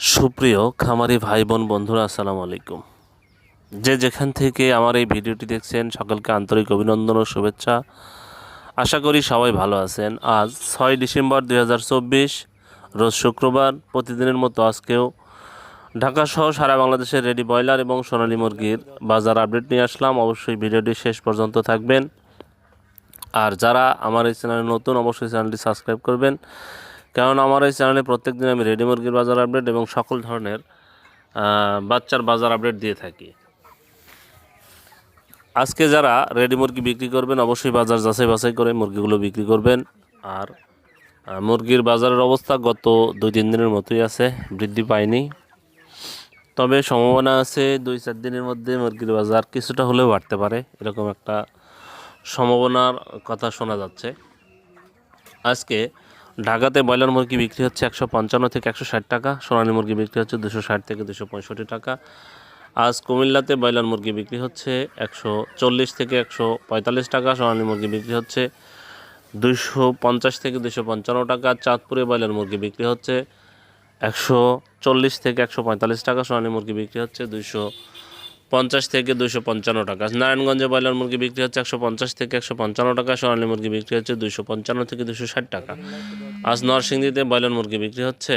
সুপ্রিয় খামারি ভাই বোন বন্ধুরা, আসসালামু আলাইকুম। যে যেখান থেকে আমার এই ভিডিওটি দেখছেন, সকলকে আন্তরিক অভিনন্দন ও শুভেচ্ছা। আশা করি সবাই ভালো আছেন। আজ ছয় ডিসেম্বর দু হাজার চব্বিশ, রোজ শুক্রবার, প্রতিদিনের মতো আজকেও ঢাকা সহ সারা বাংলাদেশের রেডি ব্রয়লার এবং সোনালী মুরগির বাজার আপডেট নিয়ে আসলাম। অবশ্যই ভিডিওটি শেষ পর্যন্ত থাকবেন। আর যারা আমার এই চ্যানেলে নতুন, অবশ্যই চ্যানেলটি সাবস্ক্রাইব করবেন। কারণ আমার এই চ্যানেলে প্রত্যেক দিন আমি রেডি মুরগির বাজার আপডেট এবং সকল ধরনের বাচ্চার বাজার আপডেট দিয়ে থাকি। আজকে যারা রেডি মুরগি বিক্রি করবেন, অবশ্যই বাজার যাচাই বাছাই করে মুরগিগুলো বিক্রি করবেন। আর মুরগির বাজারের অবস্থা গত দুই তিন দিনের মতোই আছে, বৃদ্ধি পায়নি। তবে সম্ভাবনা আছে দুই চার দিনের মধ্যে মুরগির বাজার কিছুটা হলেও বাড়তে পারে, এরকম একটা সম্ভাবনার কথা শোনা যাচ্ছে। আজকে ঢাকাতে ব্রয়লার মুরগি বিক্রি হচ্ছে একশো পঞ্চান্ন থেকে একশো ষাট টাকা, সোনালী মুরগি বিক্রি হচ্ছে দুশো ষাট থেকে দুশো পঁয়ষট্টি টাকা। আজ কুমিল্লাতে ব্রয়লার মুরগি বিক্রি হচ্ছে একশো চল্লিশ থেকে একশো পঁয়তাল্লিশ টাকা, সোনালী মুরগি বিক্রি হচ্ছে দুশো পঞ্চাশ থেকে দুশো পঞ্চান্ন টাকা, চাঁদপুরে ব্রয়লার মুরগি বিক্রি হচ্ছে একশো চল্লিশ থেকে একশো পঁয়তাল্লিশ টাকা, সোনালী মুরগি বিক্রি হচ্ছে দুশো পঞ্চাশ থেকে দুশো পঞ্চান্ন টাকা। নারায়ণগঞ্জে ব্রয়লার মুরগি বিক্রি হচ্ছে একশো পঞ্চাশ থেকে একশো পঞ্চান্ন টাকা, সোনালী মুরগি বিক্রি হচ্ছে দুশো পঞ্চান্ন থেকে দুশো ষাট টাকা। আজ নরসিংদীতে ব্রয়লার মুরগি বিক্রি হচ্ছে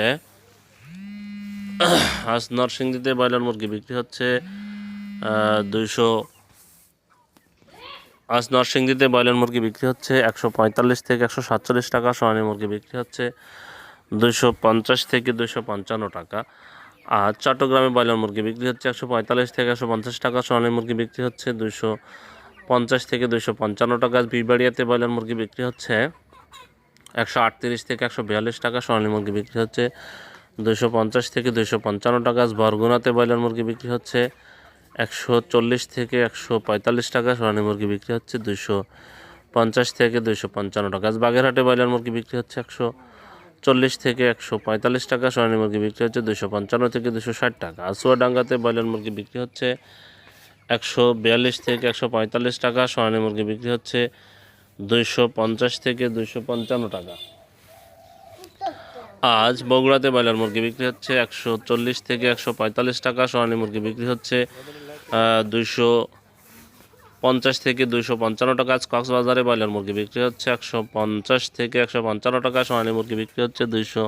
আজ নরসিংদীতে ব্রয়লার মুরগি বিক্রি হচ্ছে দুইশো আজ নরসিংদীতে ব্রয়লার মুরগি বিক্রি হচ্ছে একশো পঁয়তাল্লিশ থেকে একশো সাতচল্লিশ টাকা, সোনালী মুরগি বিক্রি হচ্ছে দুশো পঞ্চাশ থেকে দুশো পঞ্চান্ন টাকা। আর চট্টগ্রামে ব্রয়লার মুরগি বিক্রি হচ্ছে একশো পঁয়তাল্লিশ থেকে একশো পঞ্চাশ টাকা, সোনালী মুরগি বিক্রি হচ্ছে দুশো পঞ্চাশ থেকে দুশো পঞ্চান্ন টাকা, বিবাড়িয়াতে ব্রয়লার মুরগি বিক্রি হচ্ছে একশো আটত্রিশ থেকে একশো বিয়াল্লিশ টাকা, সোনালী মুরগি বিক্রি হচ্ছে দুশো পঞ্চাশ থেকে দুশো পঞ্চান্ন টাকা, বরগুনাতে ব্রয়লার মুরগি বিক্রি হচ্ছে একশো চল্লিশ থেকে একশো পঁয়তাল্লিশ টাকা, সোনালী মুরগি বিক্রি হচ্ছে দুশো পঞ্চাশ থেকে দুশো পঞ্চান্ন টাকা, বাগেরহাটে ব্রয়লার মুরগি বিক্রি হচ্ছে একশো চল্লিশ থেকে একশো পঁয়তাল্লিশ টাকা, সোনালী মুরগি বিক্রি হচ্ছে দুশো পঞ্চান্ন থেকে দুশো ষাট টাকা। আসুয়াডাঙ্গাতে ব্রয়লার মুরগি বিক্রি হচ্ছে একশো বিয়াল্লিশ থেকে একশো পঁয়তাল্লিশ টাকা, সোনালী মুরগি বিক্রি হচ্ছে দুইশো পঞ্চাশ থেকে দুইশো পঞ্চান্ন টাকা। আজ বগুড়াতে ব্রয়লার মুরগি বিক্রি হচ্ছে একশো চল্লিশ থেকে একশো পঁয়তাল্লিশ টাকা, সোনালী মুরগি বিক্রি হচ্ছে দুইশো পঞ্চাশ থেকে দুইশো পঞ্চান্ন টাকা কক্সবাজারে ব্রয়লার মুরগি বিক্রি হচ্ছে একশো পঞ্চাশ থেকে একশো পঞ্চান্ন টাকা, সোনালী মুরগি বিক্রি হচ্ছে দুইশো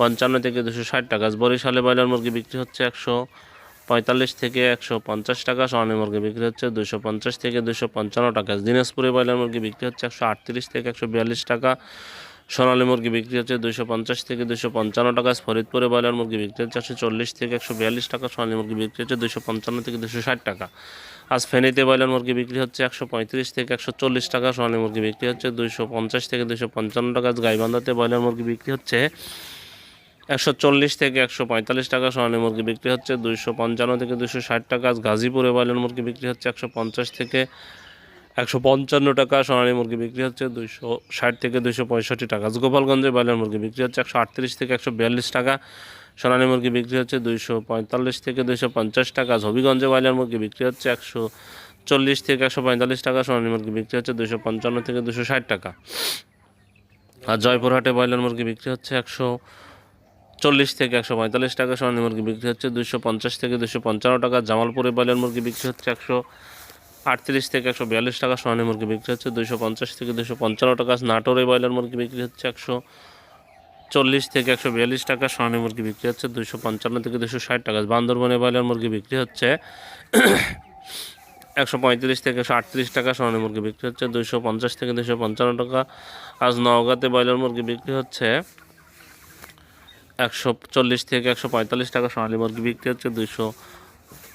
পঞ্চান্ন থেকে দুশো ষাট টাকা, আজ বরিশালে ব্রয়লার মুরগি বিক্রি হচ্ছে একশো পঁয়তাল্লিশ থেকে একশো পঞ্চাশ টাকা, সোনালী মুরগি বিক্রি হচ্ছে দুশো পঞ্চাশ থেকে দুশো পঞ্চান্ন টাকা দিনাজপুরে ব্রয়লার মুরগি বিক্রি হচ্ছে একশো আটত্রিশ থেকে একশো বিয়াল্লিশ টাকা সোনালী মুরগি বিক্রি হচ্ছে দুশো পঞ্চাশ থেকে দুশো পঞ্চান্ন টাকা। ফরিদপুরে ব্রয়লার মুরগি বিক্রি হচ্ছে একশো চল্লিশ থেকে একশো বিয়াল্লিশ টাকা। সোনালী মুরগি বিক্রি হচ্ছে দুশো পঞ্চান্ন থেকে দুশো ষাট টাকা। আজ ফেনীতে ব্রয়লার মুরগি বিক্রি হচ্ছে একশো পঁয়ত্রিশ থেকে একশো চল্লিশ টাকা। সোনালী মুরগি বিক্রি হচ্ছে দুইশো পঞ্চাশ থেকে দুশো পঞ্চান্ন টাকা। গাইবান্ধাতে ব্রয়লার মুরগি বিক্রি হচ্ছে একশো চল্লিশ থেকে একশো পঁয়তাল্লিশ টাকা। সোনালী মুরগি বিক্রি হচ্ছে দুইশো পঞ্চান্ন থেকে দুশো ষাট টাকা। আজ গাজীপুরে ব্রয়লার মুরগি বিক্রি হচ্ছে একশো পঞ্চাশ থেকে একশো পঞ্চান্ন টাকা সোনালী মুরগি বিক্রি হচ্ছে, দুইশো ষাট থেকে দুইশো পঁয়ষট্টি টাকা। গোপালগঞ্জে ব্রয়লার মুরগি বিক্রি হচ্ছে, একশো আটত্রিশ থেকে একশো বিয়াল্লিশ টাকা। সোনালী মুরগি বিক্রি হচ্ছে, দুইশো পঁয়তাল্লিশ থেকে দুইশো পঞ্চাশ টাকা। আজ হবিগঞ্জে ব্রয়লার মুরগি বিক্রি হচ্ছে, একশো চল্লিশ থেকে একশো পঁয়তাল্লিশ টাকা। সোনালী মুরগি বিক্রি হচ্ছে দুশো পঞ্চান্ন থেকে দুশো ষাট টাকা। আর জয়পুরহাটে ব্রয়লার মুরগি বিক্রি হচ্ছে, একশো চল্লিশ থেকে একশো পঁয়তাল্লিশ টাকা। সোনালী মুরগি বিক্রি হচ্ছে দুশো পঞ্চাশ থেকে দুশো পঞ্চান্ন টাকা। জামালপুরে ব্রয়লার মুরগি বিক্রি হচ্ছে একশো আটত্রিশ থেকে একশো বিয়াল্লিশ টাকা সোনালী মুরগি বিক্রি হচ্ছে দুশো পঞ্চাশ থেকে দুশো পঞ্চান্ন টাকা নাটোরে ব্রয়লার মুরগি বিক্রি হচ্ছে একশো চল্লিশ থেকে একশো বিয়াল্লিশ টাকা, সোনালী মুরগি বিক্রি হচ্ছে দুশো পঞ্চান্ন থেকে দুশো ষাট টাকা বান্দরবনে ব্রয়লার মুরগি বিক্রি হচ্ছে একশো পঁয়ত্রিশ থেকে একশো আটত্রিশ টাকা, সোনালী মুরগি বিক্রি হচ্ছে দুশো পঞ্চাশ থেকে দুশো পঞ্চান্ন টাকা আজ নওগাঁতে ব্রয়লার মুরগি বিক্রি হচ্ছে একশো চল্লিশ থেকে একশো পঁয়তাল্লিশ টাকা, সোনালী মুরগি বিক্রি হচ্ছে দুশো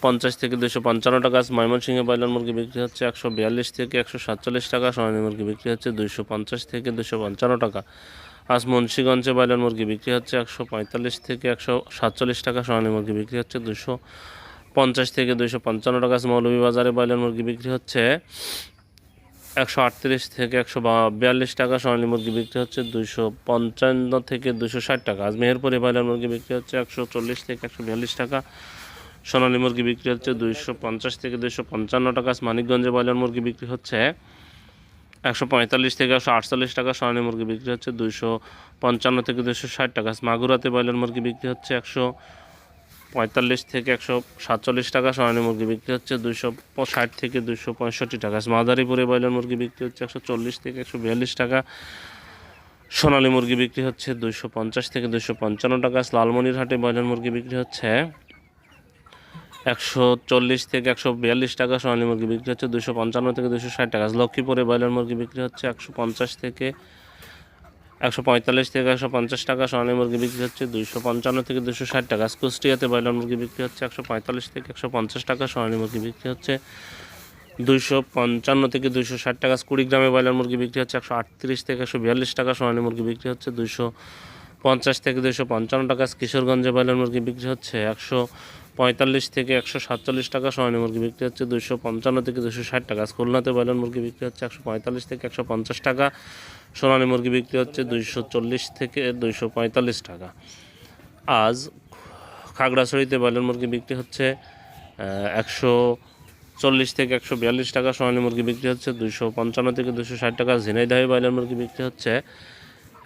পঞ্চাশ থেকে দুশো পঞ্চান্ন টাকা। ময়মনসিংহে ব্রয়লার মুরগি বিক্রি হচ্ছে একশো বিয়াল্লিশ থেকে একশো সাতচল্লিশ টাকা। সোনালী মুরগি বিক্রি হচ্ছে দুশো পঞ্চাশ থেকে দুশো পঞ্চান্ন টাকা। আজ মুন্সীগঞ্জে ব্রয়লার মুরগি বিক্রি হচ্ছে একশো পঁয়তাল্লিশ থেকে একশো সাতচল্লিশ টাকা। সোনালী মুরগি বিক্রি হচ্ছে দুশো পঞ্চাশ থেকে দুশো পঞ্চান্ন টাকা। মৌলভীবাজারে ব্রয়লার মুরগি বিক্রি হচ্ছে একশো আটত্রিশ থেকে একশো বিয়াল্লিশ টাকা। সোনালী মুরগি বিক্রি হচ্ছে দুশো পঞ্চান্ন থেকে দুশো ষাট টাকা। আজ মেহেরপুরে ব্রয়লার মুরগি বিক্রি হচ্ছে একশো চল্লিশ থেকে একশো বিয়াল্লিশ টাকা। সোনালী মুরগি বিক্রি হচ্ছে দুইশো পঞ্চাশ থেকে দুইশো পঞ্চান্ন টাকা। মানিকগঞ্জে ব্রয়লার মুরগি বিক্রি হচ্ছে একশো পঁয়তাল্লিশ থেকে একশো আটচল্লিশ টাকা। সোনালী মুরগি বিক্রি হচ্ছে দুইশো পঞ্চান্ন থেকে দুশো ষাট টাকা। মাগুরাতে ব্রয়লার মুরগি বিক্রি হচ্ছে একশো পঁয়তাল্লিশ থেকে একশো সাতচল্লিশ টাকা। সোনালী মুরগি বিক্রি হচ্ছে দুশো ষাট থেকে দুশো পঁয়ষট্টি টাকা। মাদারীপুরে ব্রয়লার মুরগি বিক্রি হচ্ছে একশো চল্লিশ থেকে একশো বিয়াল্লিশ টাকা। সোনালী মুরগি বিক্রি হচ্ছে দুশো পঞ্চাশ থেকে দুশো পঞ্চান্ন টাকা। লালমনিরহাটে ব্রয়লার মুরগি বিক্রি হচ্ছে একশো চল্লিশ থেকে একশো বিয়াল্লিশ টাকা সোনালী মুরগি বিক্রি হচ্ছে, দুশো পঞ্চান্ন থেকে দুশো ষাট টাকা। লক্ষ্মীপুরে ব্রয়লার মুরগি বিক্রি হচ্ছে একশো পঞ্চাশ থেকে একশো পঁয়তাল্লিশ থেকে একশো পঞ্চাশ টাকা, সোনালী মুরগি বিক্রি হচ্ছে দুশো পঞ্চান্ন থেকে দুশো ষাট টাকা। কুষ্টিয়াতে ব্রয়লার মুরগি বিক্রি হচ্ছে একশো পঁয়তাল্লিশ থেকে একশো পঞ্চাশ টাকা, সোনালী মুরগি বিক্রি হচ্ছে দুইশো পঞ্চান্ন থেকে দুইশো ষাট টাকা। কুড়িগ্রামে ব্রয়লার মুরগি বিক্রি হচ্ছে একশো আটত্রিশ থেকে একশো বিয়াল্লিশ টাকা, সোনালী মুরগি বিক্রি হচ্ছে দুইশো পঞ্চাশ থেকে দুশো পঞ্চান্ন টাকা কিশোরগঞ্জে ব্রয়লার মুরগি বিক্রি হচ্ছে একশো পঁয়তাল্লিশ থেকে একশো সাতচল্লিশ টাকা সোনালী মুরগি বিক্রি হচ্ছে দুশো পঞ্চান্ন থেকে দুশো ষাট টাকা, খুলনাতে ব্রয়লার মুরগি বিক্রি হচ্ছে একশো পঁয়তাল্লিশ থেকে একশো পঞ্চাশ টাকা, সোনালী মুরগি বিক্রি হচ্ছে দুইশো চল্লিশ থেকে দুইশো পঁয়তাল্লিশ টাকা। আজ খাগড়াছড়িতে ব্রয়লার মুরগি বিক্রি হচ্ছে একশো চল্লিশ থেকে একশো বিয়াল্লিশ টাকা সোনালী মুরগি বিক্রি হচ্ছে দুইশো পঞ্চান্ন থেকে দুশো ষাট টাকা, ঝিনাইদহে ব্রয়লার মুরগি বিক্রি হচ্ছে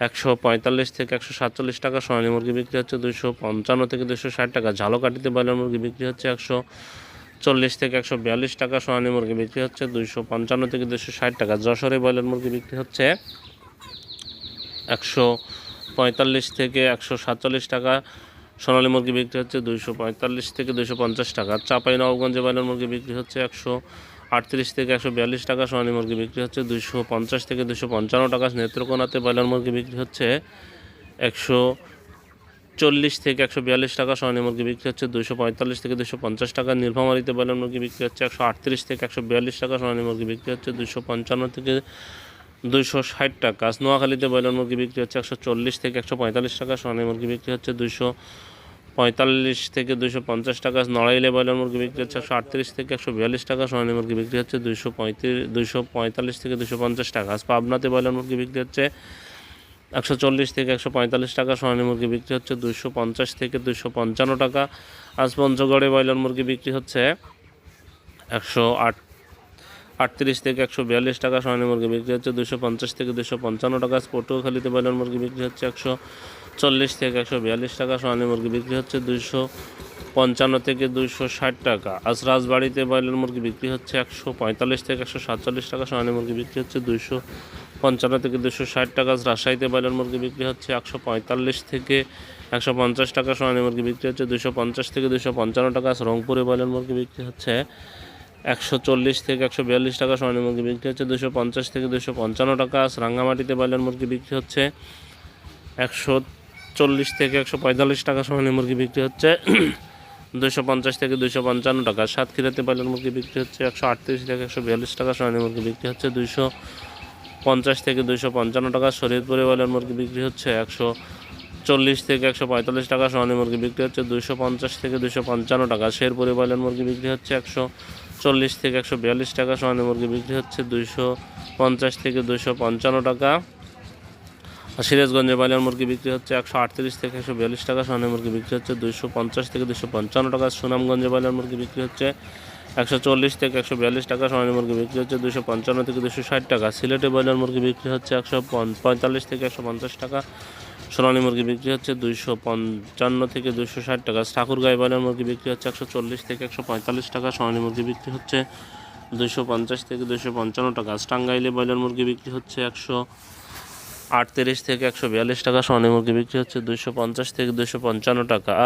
একশো পঁয়তাল্লিশ থেকে একশো সাতচল্লিশ টাকা। সোনালী মুরগি বিক্রি হচ্ছে দুশো পঞ্চান্ন থেকে দুশো ষাট টাকা। ঝালকাঠিতে ব্রয়লার মুরগি বিক্রি হচ্ছে একশো চল্লিশ থেকে একশো বিয়াল্লিশ টাকা। সোনালী মুরগি বিক্রি হচ্ছে দুইশো পঞ্চান্ন থেকে দুশো ষাট টাকা। যশোরে ব্রয়লার মুরগি বিক্রি হচ্ছে একশো পঁয়তাল্লিশ থেকে একশো সাতচল্লিশ টাকা। সোনালী মুরগি বিক্রি হচ্ছে দুইশো পঁয়তাল্লিশ থেকে দুইশো পঞ্চাশ টাকা। চাপাই নবগঞ্জে ব্রয়লার মুরগি বিক্রি হচ্ছে একশো আটত্রিশ থেকে একশো বিয়াল্লিশ টাকা সোনালী মুরগি বিক্রি হচ্ছে। দুশো পঞ্চাশ থেকে দুশো পঞ্চান্ন টাকা নেত্রকোনাতে ব্রয়লার মুরগি বিক্রি হচ্ছে। একশো চল্লিশ থেকে একশো বিয়াল্লিশ টাকা সোনালী মুরগি বিক্রি হচ্ছে। দুশো পঁয়তাল্লিশ থেকে দুশো পঞ্চাশ টাকা নীলফামারিতে ব্রয়লার মুরগি বিক্রি হচ্ছে। একশো আটত্রিশ থেকে একশো বিয়াল্লিশ টাকা সোনালী মুরগি বিক্রি হচ্ছে। দুশো পঞ্চান্ন থেকে দুইশো ষাট টাকা। নোয়াখালীতে ব্রয়লার মুরগি বিক্রি হচ্ছে। একশো চল্লিশ থেকে একশো পঁয়তাল্লিশ টাকা সোনালী মুরগি বিক্রি হচ্ছে। দুশো পঁয়তাল্লিশ থেকে দুশো পঞ্চাশ টাকা নড়াইলে ব্রয়লার মুরগি বিক্রি হচ্ছে একশো আটত্রিশ থেকে একশো বিয়াল্লিশ টাকা, সোনালী মুরগি বিক্রি হচ্ছে দুশো পঁয়ত্রিশ দুশো পঁয়তাল্লিশ থেকে দুশো পঞ্চাশ টাকা। পাবনাতে ব্রয়লার মুরগি বিক্রি হচ্ছে একশো চল্লিশ থেকে একশো পঁয়তাল্লিশ টাকা, সোনালী মুরগি বিক্রি হচ্ছে দুশো পঞ্চাশ থেকে দুশো পঞ্চান্ন টাকা। আজ পঞ্চগড়ে ব্রয়লার মুরগি বিক্রি হচ্ছে একশো আট, আটত্রিশ থেকে একশো বিয়াল্লিশ টাকা, সোনালী মুরগি বিক্রি হচ্ছে দুশো পঞ্চাশ থেকে দুশো পঞ্চান্ন টাকা। পটুয়াখালীতে ব্রয়লার মুরগি বিক্রি হচ্ছে একশো চল্লিশ থেকে একশো বিয়াল্লিশ টাকা, সোনালী মুরগি বিক্রি হচ্ছে দুশো পঞ্চান্ন থেকে দুইশো ষাট টাকা। আজ রাজবাড়িতে ব্রয়লার মুরগি বিক্রি হচ্ছে একশো পঁয়তাল্লিশ থেকে একশো সাতচল্লিশ টাকা, সোনালী মুরগি বিক্রি হচ্ছে দুইশো পঞ্চান্ন থেকে দুশো ষাট টাকা। রাজশাহীতে ব্রয়লার মুরগি বিক্রি হচ্ছে একশো পঁয়তাল্লিশ থেকে একশো পঞ্চাশ টাকা, সোনালী মুরগি বিক্রি হচ্ছে দুশো পঞ্চাশ থেকে দুশো পঞ্চান্ন টাকা। রংপুরে ব্রয়লার মুরগি বিক্রি হচ্ছে একশো চল্লিশ থেকে একশো বিয়াল্লিশ টাকা, সোনালী মুরগি বিক্রি হচ্ছে দুশো পঞ্চাশ থেকে দুশো পঞ্চান্ন টাকা। রাঙ্গামাটিতে ব্রয়লার মুরগি বিক্রি হচ্ছে একশো চল্লিশ থেকে একশো পঁয়তাল্লিশ টাকা সোনালী মুরগি বিক্রি হচ্ছে। দুশো পঞ্চাশ থেকে দুশো পঞ্চান্ন টাকা। সাতক্ষীরাতে ব্রয়লার মুরগি বিক্রি হচ্ছে একশো আটত্রিশ থেকে একশো বিয়াল্লিশ টাকা সোনালী মুরগি বিক্রি হচ্ছে। দুশো পঞ্চাশ থেকে দুশো পঞ্চান্ন টাকা শরীরপুরে ব্রয়লার মুরগি বিক্রি হচ্ছে একশো চল্লিশ থেকে একশো পঁয়তাল্লিশ টাকা সোনালী মুরগি বিক্রি হচ্ছে। দুশো পঞ্চাশ থেকে দুশো পঞ্চান্ন টাকা শেরপুরে ব্রয়লার মুরগি বিক্রি হচ্ছে একশো চল্লিশ থেকে একশো বিয়াল্লিশ টাকা সোনালী মুরগি বিক্রি হচ্ছে। দুশো পঞ্চাশ থেকে দুশো পঞ্চান্ন টাকা। আর সিরাজগঞ্জে ব্রয়লার মুরগি বিক্রি হচ্ছে একশো আটত্রিশ থেকে একশো বিয়াল্লিশ টাকা, সোনালী মুরগি বিক্রি হচ্ছে দুশো পঞ্চাশ থেকে দুশো পঞ্চান্ন টাকা, সুনামগঞ্জে ব্রয়লার মুরগি বিক্রি হচ্ছে একশো চল্লিশ থেকে একশো বিয়াল্লিশ টাকা, সোনালী মুরগি বিক্রি হচ্ছে দুশো পঞ্চান্ন থেকে দুশো ষাট টাকা, সিলেটে ব্রয়লার মুরগি বিক্রি হচ্ছে একশো পঁয়তাল্লিশ থেকে একশো পঞ্চাশ টাকা, সোনালী মুরগি বিক্রি হচ্ছে দুইশো পঞ্চান্ন থেকে দুশো ষাট টাকা, ঠাকুরগাঁয়ে ব্রয়লার মুরগি বিক্রি হচ্ছে একশো চল্লিশ থেকে একশো পঁয়তাল্লিশ টাকা, সোনালী মুরগি বিক্রি হচ্ছে দুশো পঞ্চাশ থেকে দুশো পঞ্চান্ন টাকা টাঙ্গাইলে ব্রয়লার মুরগি বিক্রি হচ্ছে একশো আটত্রিশ থেকে একশো বিয়াল্লিশ টাকা সোনালী বিক্রি হচ্ছে দুশো পঞ্চাশ থেকে দুশো পঞ্চান্ন টাকা।